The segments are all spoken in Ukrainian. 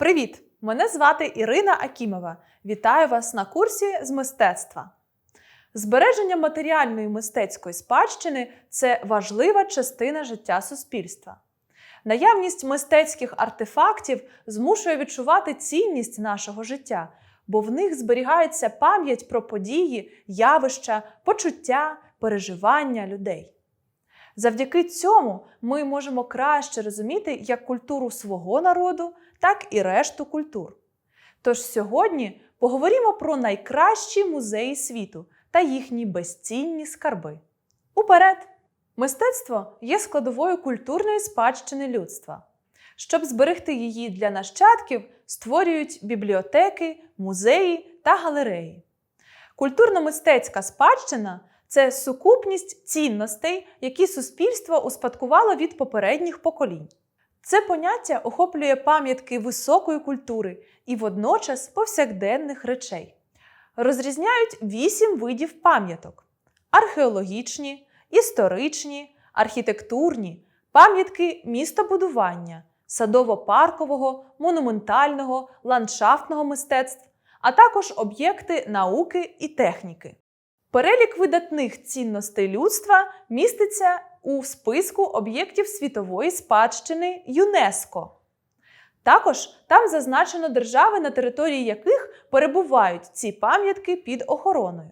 Привіт! Мене звати Ірина Акімова. Вітаю вас на курсі з мистецтва. Збереження матеріальної мистецької спадщини це важлива частина життя суспільства. Наявність мистецьких артефактів змушує відчувати цінність нашого життя, бо в них зберігається пам'ять про події, явища, почуття, переживання людей. Завдяки цьому ми можемо краще розуміти як культуру свого народу, так і решту культур. Тож сьогодні поговоримо про найкращі музеї світу та їхні безцінні скарби. Уперед! Мистецтво є складовою культурної спадщини людства. Щоб зберегти її для нащадків, створюють бібліотеки, музеї та галереї. Культурно-мистецька спадщина це сукупність цінностей, які суспільство успадкувало від попередніх поколінь. Це поняття охоплює пам'ятки високої культури і водночас повсякденних речей. Розрізняють вісім видів пам'яток: археологічні, історичні, архітектурні, пам'ятки містобудування, садово-паркового, монументального, ландшафтного мистецтв, а також об'єкти науки і техніки. Перелік видатних цінностей людства міститься у списку об'єктів світової спадщини ЮНЕСКО. Також там зазначено держави, на території яких перебувають ці пам'ятки під охороною.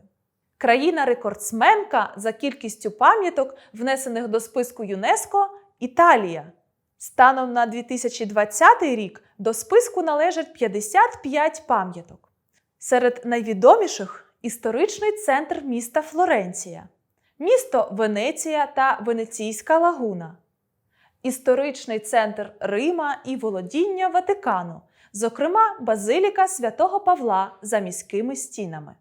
Країна-рекордсменка за кількістю пам'яток, внесених до списку ЮНЕСКО Італія. Станом на 2020 рік до списку належать 55 пам'яток. Серед найвідоміших історичний центр міста Флоренція, місто Венеція та Венеційська лагуна, історичний центр Рима і володіння Ватикану, зокрема Базиліка святого Павла за міськими стінами.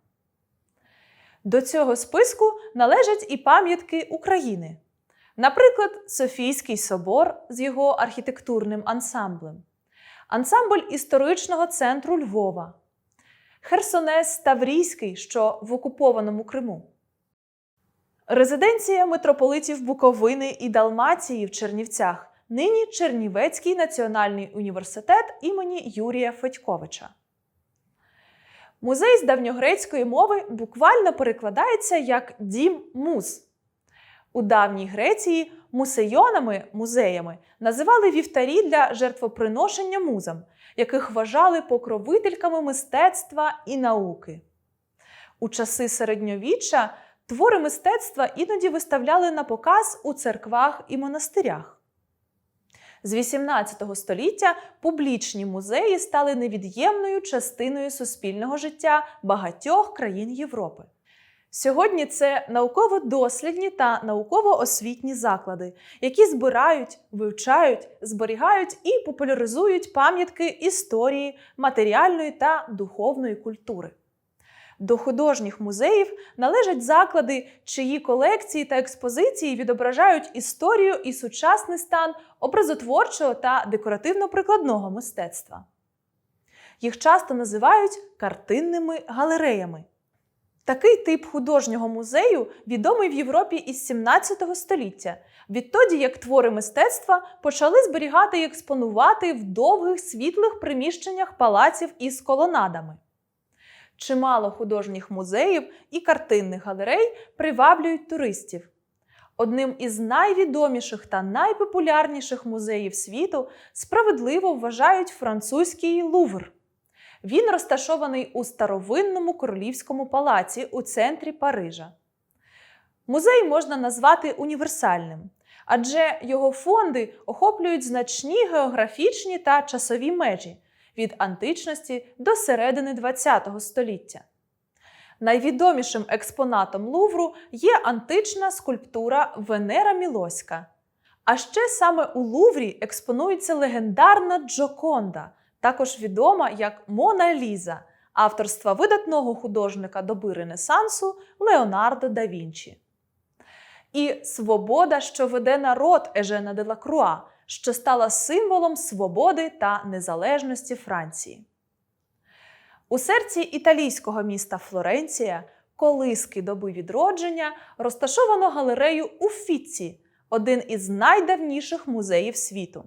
До цього списку належать і пам'ятки України, наприклад, Софійський собор з його архітектурним ансамблем, ансамбль історичного центру Львова. Херсонес Таврійський, що в окупованому Криму. Резиденція митрополитів Буковини і Далмації в Чернівцях, нині Чернівецький національний університет імені Юрія Федьковича. Музей з давньогрецької мови буквально перекладається як дім муз. У давній Греції мусейонами музеями називали вівтарі для жертвоприношення музам, яких вважали покровительками мистецтва і науки. У часи середньовіччя твори мистецтва іноді виставляли на показ у церквах і монастирях. З XVIII століття публічні музеї стали невід'ємною частиною суспільного життя багатьох країн Європи. Сьогодні це науково-дослідні та науково-освітні заклади, які збирають, вивчають, зберігають і популяризують пам'ятки історії, матеріальної та духовної культури. До художніх музеїв належать заклади, чиї колекції та експозиції відображають історію і сучасний стан образотворчого та декоративно-прикладного мистецтва. Їх часто називають картинними галереями. Такий тип художнього музею відомий в Європі із 17 століття, відтоді як твори мистецтва почали зберігати і експонувати в довгих світлих приміщеннях палаців із колонадами. Чимало художніх музеїв і картинних галерей приваблюють туристів. Одним із найвідоміших та найпопулярніших музеїв світу справедливо вважають французький Лувр. Він розташований у старовинному королівському палаці у центрі Парижа. Музей можна назвати універсальним, адже його фонди охоплюють значні географічні та часові межі від античності до середини ХХ століття. Найвідомішим експонатом Лувру є антична скульптура Венера Мілоська. А ще саме у Луврі експонується легендарна Джоконда, також відома як Мона Ліза, авторства видатного художника доби Ренесансу Леонардо да Вінчі. І свобода, що веде народ Ежена де Лакруа, що стала символом свободи та незалежності Франції. У серці італійського міста Флоренція, колиски доби відродження, розташовано галерею Уфіці, один із найдавніших музеїв світу.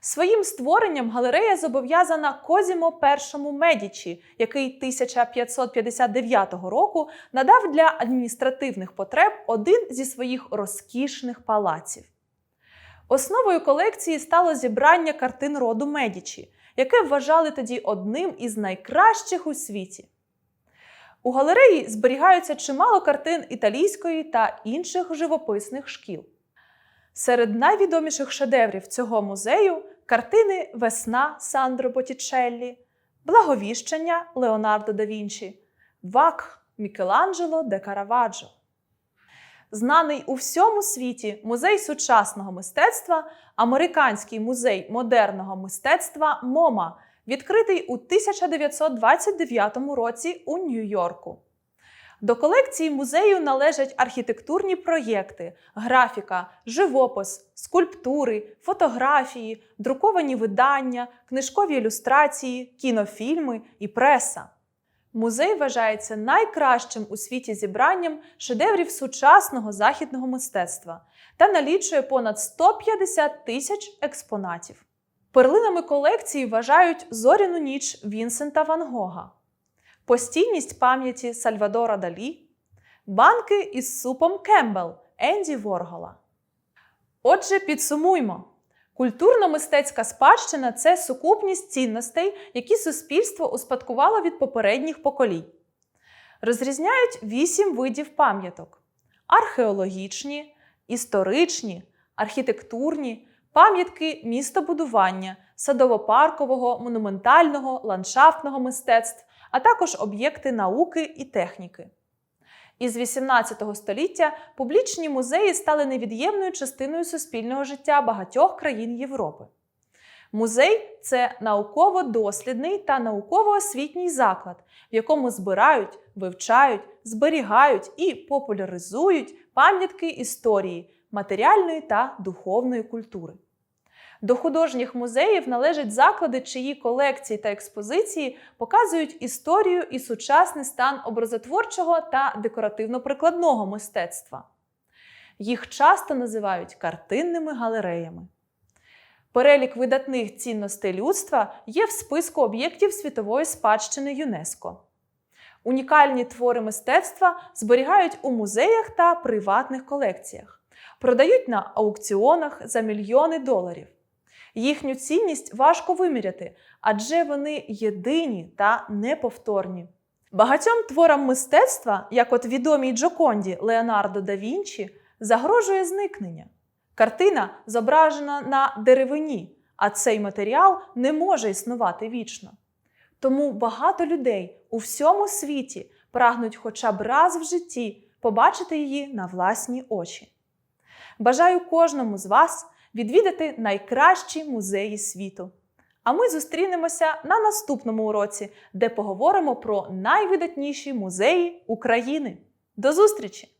Своїм створенням галерея зобов'язана Козімо І Медічі, який 1559 року надав для адміністративних потреб один зі своїх розкішних палаців. Основою колекції стало зібрання картин роду Медічі, яке вважали тоді одним із найкращих у світі. У галереї зберігаються чимало картин італійської та інших живописних шкіл. Серед найвідоміших шедеврів цього музею картини Весна Сандро Боттічеллі, Благовіщення Леонардо да Вінчі, Вакх Мікеланджело де Караваджо. Знаний у всьому світі музей сучасного мистецтва, Американський музей модерного мистецтва МОМА, відкритий у 1929 році у Нью-Йорку. До колекції музею належать архітектурні проєкти, графіка, живопис, скульптури, фотографії, друковані видання, книжкові ілюстрації, кінофільми і преса. Музей вважається найкращим у світі зібранням шедеврів сучасного західного мистецтва та налічує понад 150 тисяч експонатів. Перлинами колекції вважають зоряну ніч Вінсента Ван Гога, постійність пам'яті Сальвадора Далі, банки із супом Кембл Енді Воргола. Отже, підсумуймо. Культурно-мистецька спадщина це сукупність цінностей, які суспільство успадкувало від попередніх поколінь. Розрізняють вісім видів пам'яток: археологічні, історичні, архітектурні, пам'ятки містобудування, садово-паркового, монументального, ландшафтного мистецтв, а також об'єкти науки і техніки. Із 18 століття публічні музеї стали невід'ємною частиною суспільного життя багатьох країн Європи. Музей це науково-дослідний та науково-освітній заклад, в якому збирають, вивчають, зберігають і популяризують пам'ятки історії, матеріальної та духовної культури. До художніх музеїв належать заклади, чиї колекції та експозиції показують історію і сучасний стан образотворчого та декоративно-прикладного мистецтва. Їх часто називають картинними галереями. Перелік видатних цінностей людства є в списку об'єктів світової спадщини ЮНЕСКО. Унікальні твори мистецтва зберігають у музеях та приватних колекціях, продають на аукціонах за мільйони доларів. Їхню цінність важко виміряти, адже вони єдині та неповторні. Багатьом творам мистецтва, як от відомій Джоконді Леонардо да Вінчі, загрожує зникнення. Картина зображена на деревині, а цей матеріал не може існувати вічно. Тому багато людей у всьому світі прагнуть хоча б раз в житті побачити її на власні очі. Бажаю кожному з вас відвідати найкращі музеї світу. А ми зустрінемося на наступному уроці, де поговоримо про найвидатніші музеї України. До зустрічі!